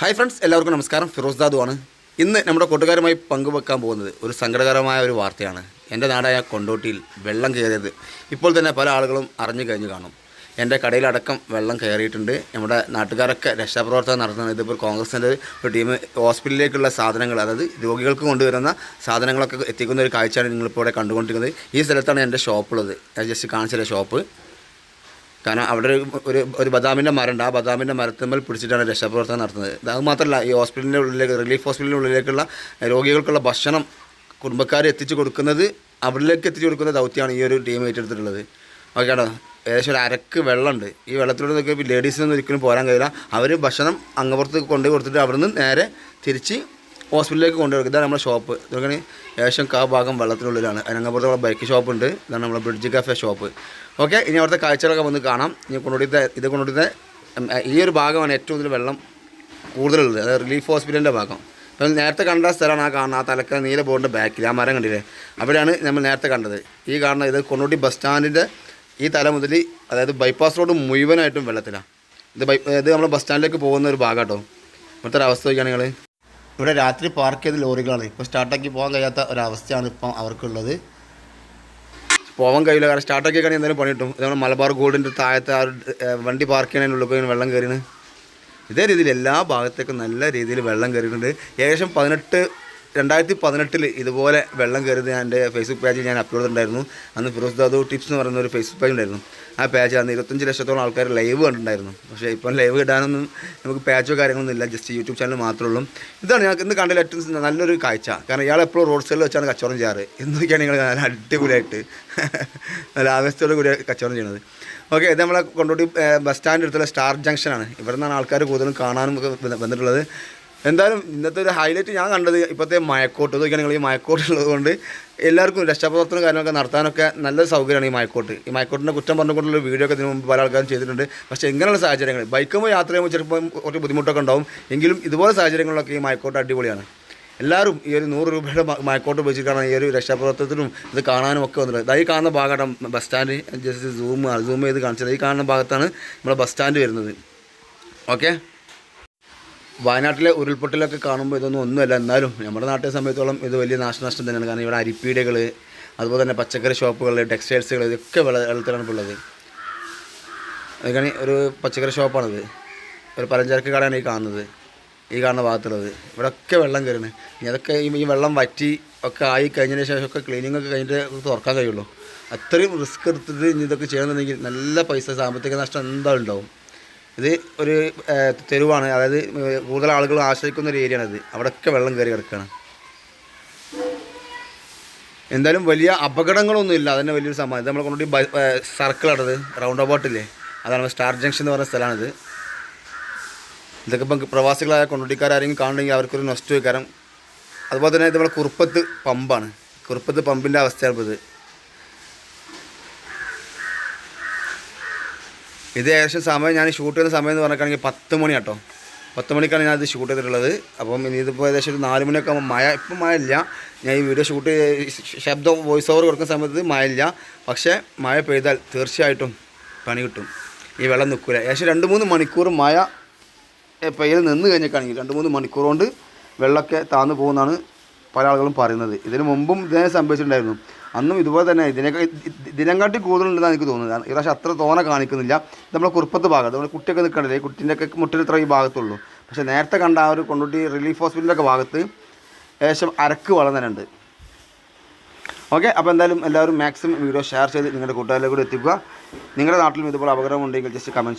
Hi friends എല്ലാവർക്കും നമസ്കാരം. ഫിറോസ് ദാദു ആണ് ഇന്ന് നമ്മുടെ കൂട്ടുകാരുമായി പങ്കുവെക്കാൻ പോകുന്നത് ഒരു സങ്കടകരമായ ഒരു വാർത്തയാണ്. എന്റെ നാടായ കൊണ്ടോട്ടിയിൽ വെള്ളം കയറിയത് ഇപ്പോൾ തന്നെ പല ആളുകളും അറിഞ്ഞു കഴിഞ്ഞു കാണും. എന്റെ കടയിലടക്കം വെള്ളം കയറിയിട്ടുണ്ട്. നമ്മുടെ നാട്ടുകാരൊക്കെ രക്ഷാപ്രവർത്തനം നടത്തുന്നത് ഇതിപ്പോൾ കോൺഗ്രസിന്റെ ഒരു ടീം ഹോസ്പിറ്റലിലേക്കുള്ള സാധനങ്ങൾ അതായത് രോഗികൾക്ക് കൊണ്ടുവരുന്ന സാധനങ്ങളൊക്കെ എത്തിക്കുന്ന ഒരു കാഴ്ചയാണ് നിങ്ങളിപ്പോൾ ഇവിടെ കണ്ടുകൊണ്ടിരിക്കുന്നത്. ഈ സ്ഥലത്താണ് എന്റെ ഷോപ്പുള്ളത്. ജസ്റ്റ് കാണിച്ചില്ല ഷോപ്പ്. കാരണം അവിടെ ഒരു ഒരു ബദാമിന്റെ മരമുണ്ട്. ആ ബദാമിന്റെ മരത്തുമ്മൽ പിടിച്ചിട്ടാണ് രക്ഷാപ്രവർത്തനം നടത്തുന്നത്. അത് മാത്രമല്ല ഈ ഹോസ്പിറ്റലിന്റെ ഉള്ളിലേക്ക് റിലീഫ് ഹോസ്പിറ്റലിന്റെ ഉള്ളിലേക്കുള്ള രോഗികൾക്കുള്ള ഭക്ഷണം കുടുംബക്കാരെ എത്തിച്ചു കൊടുക്കുന്നത് അവരിലേക്ക് എത്തിച്ചു കൊടുക്കുന്ന ദൗത്യമാണ് ഈ ഒരു ടീം ഏറ്റെടുത്തിട്ടുള്ളത്. ഓക്കെ ആണോ ഏകദേശം ഒരു അരക്ക് വെള്ളമുണ്ട്. ഈ വെള്ളത്തിലൂടെ നിൽക്കുന്ന ലേഡീസിനൊന്നും ഒരിക്കലും പോരാൻ കഴിയില്ല. അവർ ഭക്ഷണം അങ്ങപ്പുറത്ത് കൊണ്ടുപോയി കൊടുത്തിട്ട് അവിടെ നിന്ന് നേരെ തിരിച്ച് ഹോസ്പിറ്റലിലേക്ക് കൊണ്ടുപോയി ഇതാണ് നമ്മുടെ ഷോപ്പ് ഇതൊക്കെ ഏകദേശം കാ ഭാഗം വെള്ളത്തിനുള്ളിലാണ്. അതിനങ്ങപ്പുറത്ത് നമ്മുടെ ബൈക്ക് ഷോപ്പ് ഉണ്ട്. ഇതാണ് നമ്മുടെ ബ്രിഡ്ജ് കഫേ ഷോപ്പ് ഓക്കെ ഇനി അവിടുത്തെ കാഴ്ചകളൊക്കെ വന്ന് കാണാം. ഇനി കൊണ്ടുപോയിട്ട് ഇത് കൊണ്ടുപോയിട്ട് ഈ ഒരു ഭാഗമാണ് ഏറ്റവും കൂടുതൽ വെള്ളം കൂടുതലുള്ളത്. അതായത് റിലീഫ് ഹോസ്പിറ്റലിന്റെ ഭാഗം. അപ്പം നേരത്തെ കണ്ട സ്ഥലമാണ് ആ കാണുന്നത് ആ തലക്ക നീല ബോർഡിന്റെ ബാക്കിൽ ആ മരം കണ്ടില്ലേ? അവിടെയാണ് നമ്മൾ നേരത്തെ കണ്ടത്. ഈ കാണുന്ന ഇത് കൊണ്ടോട്ടി ബസ് സ്റ്റാൻഡിന്റെ ഈ തല മുതൽ അതായത് ബൈപ്പാസ് റോഡ് മുഴുവനായിട്ടും വെള്ളത്തിലാണ് ഇത് ബൈ ഇത് നമ്മൾ ബസ് സ്റ്റാൻഡിലേക്ക് പോകുന്ന ഒരു ഭാഗം കേട്ടോ ഇപ്പോഴത്തെ ഒരു അവസ്ഥ നോക്കുകയാണ് നിങ്ങൾ ഇവിടെ രാത്രി പാർക്ക് ചെയ്ത ലോറികളാണ്. ഇപ്പോൾ സ്റ്റാർട്ടാക്കി പോകാൻ കഴിയാത്ത ഒരവസ്ഥയാണ് ഇപ്പം അവർക്കുള്ളത്. പോകാൻ കഴിയില്ല. കാരണം സ്റ്റാർട്ടാക്കി കഴിഞ്ഞാൽ എന്തെങ്കിലും പണി കിട്ടും. ഇതാണ് മലബാർ ഗോൾഡിന്റെ താഴത്തെ ആ വണ്ടി പാർക്ക് ചെയ്യുന്നതിനുള്ളിൽ പോയി വെള്ളം കയറിയാണ് ഇതേ രീതിയിൽ എല്ലാ ഭാഗത്തേക്കും നല്ല രീതിയിൽ വെള്ളം കയറിയിട്ടുണ്ട് ഏകദേശം പതിനെട്ട് രണ്ടായിരത്തി പതിനെട്ടിൽ ഇതുപോലെ വെള്ളം കയറിയത് ഞാൻ എന്റെ ഫേസ്ബുക്ക് പേജിൽ ഞാൻ അപ്ലോഡ് ഉണ്ടായിരുന്നു അന്ന് ഫിറോസ് ദാദു ടിപ്സ് എന്ന് പറയുന്ന ഒരു ഫേസ്ബുക്ക് പേജ് ഉണ്ടായിരുന്നു. ആ പേജ് അന്ന് ഇരുപത്തഞ്ച് ലക്ഷത്തോളം ആൾക്കാർ ലൈവ് കണ്ടിട്ടുണ്ടായിരുന്നു. പക്ഷേ ഇപ്പം ലൈവ് ഇടാനൊന്നും നമുക്ക് പേജോ കാര്യങ്ങളൊന്നും ഇല്ല ജസ്റ്റ് യൂട്യൂബ് ചാനൽ മാത്രമേ ഉള്ളൂ. ഇതാണ് ഞങ്ങൾക്ക് ഇന്ന് കണ്ടതിൽ ഏറ്റവും നല്ലൊരു കാഴ്ച. കാരണം ഇയാൾ എപ്പോഴും റോഡ് സൈഡിൽ വെച്ചാണ് കച്ചവടം ചെയ്യാറ്. എന്നൊക്കെയാണ് നിങ്ങൾ നല്ല അടിപൊളിയായിട്ട് നല്ല ആവേശത്തോടെ കൂടി കച്ചവടം ചെയ്യുന്നത്. ഓക്കെ ഇത് നമ്മളെ കൊണ്ടോട്ടി ബസ് സ്റ്റാൻഡ് അടുത്തുള്ള സ്റ്റാർ ജംഗ്ഷനാണ് ഇവിടെ നിന്നാണ് ആൾക്കാർ കൂടുതലും കാണാനും ഒക്കെ വന്നിട്ടുള്ളത്. എന്തായാലും ഇന്നത്തെ ഒരു ഹൈലൈറ്റ് ഞാൻ കണ്ടത് ഇപ്പോഴത്തെ മയക്കോട്ട്. ഇതൊക്കെയാണ് നിങ്ങൾ ഈ മയക്കോട്ട് ഉള്ളതുകൊണ്ട് എല്ലാവർക്കും രക്ഷാപ്രവർത്തനം കാര്യങ്ങളൊക്കെ നടത്താനൊക്കെ നല്ല സൗകര്യമാണ് ഈ മയക്കോട്ട്. ഈ മയക്കോട്ടിന്റെ കുറ്റം പറഞ്ഞുകൊണ്ടുള്ള വീഡിയോ ഒക്കെ ഇതിനു മുമ്പ് പല ആൾക്കാരും ചെയ്തിട്ടുണ്ട്. പക്ഷേ ഇങ്ങനെയുള്ള സാഹചര്യങ്ങൾ ബൈക്കുമ്പോൾ യാത്ര ചെയ്യുമ്പോൾ ചിലപ്പോൾ കുറച്ച് ബുദ്ധിമുട്ടൊക്കെ ഉണ്ടാവും. എങ്കിലും ഇതുപോലെ സാഹചര്യങ്ങളിലൊക്കെ ഈ മയക്കോട്ട് അടിപൊളിയാണ്. എല്ലാവരും ഈ ഒരു നൂറ് രൂപയുടെ മയക്കോട്ട് ഉപയോഗിച്ചിട്ടാണ് ഈ ഒരു രക്ഷാപ്രവർത്തനത്തിനും ഇത് കാണാനും ഒക്കെ വന്നിട്ടുള്ളത്. ഈ കാണുന്ന ഭാഗമാണ് bus stand just zoom zoom ചെയ്ത് കാണിച്ചത്. ഈ കാണുന്ന ഭാഗത്താണ് നമ്മുടെ ബസ് സ്റ്റാൻഡ് വരുന്നത്. ഓക്കെ വയനാട്ടിലെ ഉരുൾപൊട്ടലൊക്കെ കാണുമ്പോൾ ഇതൊന്നും ഒന്നുമല്ല. എന്നാലും നമ്മുടെ നാട്ടിലെ സമയത്തോളം ഇത് വലിയ നാശനഷ്ടം തന്നെയാണ്. കാരണം ഇവിടെ അരിപ്പീടകൾ അതുപോലെ തന്നെ പച്ചക്കറി ഷോപ്പുകൾ ടെക്സ്റ്റൈൽസുകൾ ഇതൊക്കെ വെള്ള വെള്ളത്തിലാണ് ഇപ്പോൾ ഉള്ളത്. അതൊക്കെയാണ് ഒരു പച്ചക്കറി ഷോപ്പാണിത്. ഒരു പലചരക്ക് കടയാണ് ഈ കാണുന്നത്. ഈ കാണുന്ന ഭാഗത്തുള്ളത്. ഇവിടെയൊക്കെ വെള്ളം കയറുന്നത് ഇനി അതൊക്കെ ഈ ഈ വെള്ളം വറ്റി ഒക്കെ ആയി കഴിഞ്ഞതിന് ശേഷമൊക്കെ ക്ലീനിങ് ഒക്കെ കഴിഞ്ഞിട്ട് തുറക്കാൻ കഴിയുള്ളൂ. അത്രയും റിസ്ക് എടുത്തിട്ട് ഇനി ഇതൊക്കെ ചെയ്യണമെന്നുണ്ടെങ്കിൽ നല്ല പൈസ സാമ്പത്തിക നഷ്ടം എന്താ ഉണ്ടാവും? ഇത് ഒരു തെരുവാണ്. അതായത് കൂടുതൽ ആളുകൾ ആശ്രയിക്കുന്ന ഒരു ഏരിയയാണ് ഇത് അവിടെയൊക്കെ വെള്ളം കയറി കിടക്കുകയാണ് എന്തായാലും വലിയ അപകടങ്ങളൊന്നും ഇല്ല. അതന്നെ വലിയൊരു സമയം ഇത് നമ്മൾ കൊണ്ടുപോയി സർക്കിളാണത് റൗണ്ട് അബൌട്ടില്ലേ അതാണ് സ്റ്റാർ ജംഗ്ഷൻ എന്ന് പറയുന്ന സ്ഥലമാണിത്. ഇതൊക്കെ ഇപ്പം പ്രവാസികളായ കൊണ്ടോട്ടിക്കാരെങ്കിലും കാണണമെങ്കിൽ അവർക്കൊരു നഷ്ടം കാരണം അതുപോലെ തന്നെ ഇത് നമ്മുടെ കുറുപ്പത്ത് പമ്പാണ്. കുറുപ്പത്ത് പമ്പിന്റെ അവസ്ഥയാണ് ഇപ്പോൾ ഇത്. ഇത് ഏകദേശം സമയം ഞാൻ ഷൂട്ട് ചെയ്യുന്ന സമയം എന്ന് പറഞ്ഞിട്ടാണെങ്കിൽ പത്ത് മണി കേട്ടോ. പത്ത് മണിക്കാണ് ഞാനത് ഷൂട്ട് ചെയ്തിട്ടുള്ളത്. അപ്പം ഇനി ഇതിപ്പോൾ ഏകദേശം ഒരു നാല് മണിയൊക്കെ ആകുമ്പോൾ മഴ ഇപ്പം മഴ ഇല്ല. ഞാൻ ഈ വീഡിയോ ഷൂട്ട് ശബ്ദം വോയിസ് ഓവർ കൊടുക്കുന്ന സമയത്ത് മഴ ഇല്ല. പക്ഷേ മഴ പെയ്താൽ തീർച്ചയായിട്ടും പണി കിട്ടും. ഈ വെള്ളം നിൽക്കില്ല ഏകദേശം രണ്ട് മൂന്ന് മണിക്കൂർ മഴ പെയ്യൽ നിന്ന് കഴിഞ്ഞിട്ടാണെങ്കിൽ രണ്ട് മൂന്ന് മണിക്കൂർ കൊണ്ട് വെള്ളമൊക്കെ താന്നു പോകുമെന്നാണ് പല ആളുകളും പറയുന്നത്. ഇതിന് മുമ്പും ഇതിനെ സംഭവിച്ചിട്ടുണ്ടായിരുന്നു. അന്നും ഇതുപോലെ തന്നെ ഇതിനൊക്കെ ഇതിനെക്കാട്ടി കൂടുതലുണ്ടെന്നാണ് എനിക്ക് തോന്നുന്നത്. ഈ പ്രാവശ്യം അത്ര തോന കാണിക്കുന്നില്ല. നമ്മുടെ കുറുപ്പത്ത് ഭാഗത്ത് നമ്മൾ കുട്ടിയൊക്കെ നിൽക്കണ്ടത് കുട്ടീന്റെയൊക്കെ ഇത്ര ഈ ഭാഗത്തുള്ളൂ. പക്ഷേ നേരത്തെ കണ്ട ആ ഒരു കൊണ്ടുട്ടി റിലീഫ് ഹോസ്പിറ്റലിന്റെ ഭാഗത്ത് ഏകദേശം അരക്ക് വളർന്നിട്ടുണ്ട് ഓക്കെ അപ്പോൾ എന്തായാലും എല്ലാവരും മാക്സിമം വീഡിയോ ഷെയർ ചെയ്ത് നിങ്ങളുടെ കൂട്ടുകാരിലേക്ക് കൂടി എത്തിക്കുക. നിങ്ങളുടെ നാട്ടിലും ഇതുപോലെ അപകടമുണ്ടെങ്കിൽ ജസ്റ്റ് കമന്റ് ചെയ്യുക.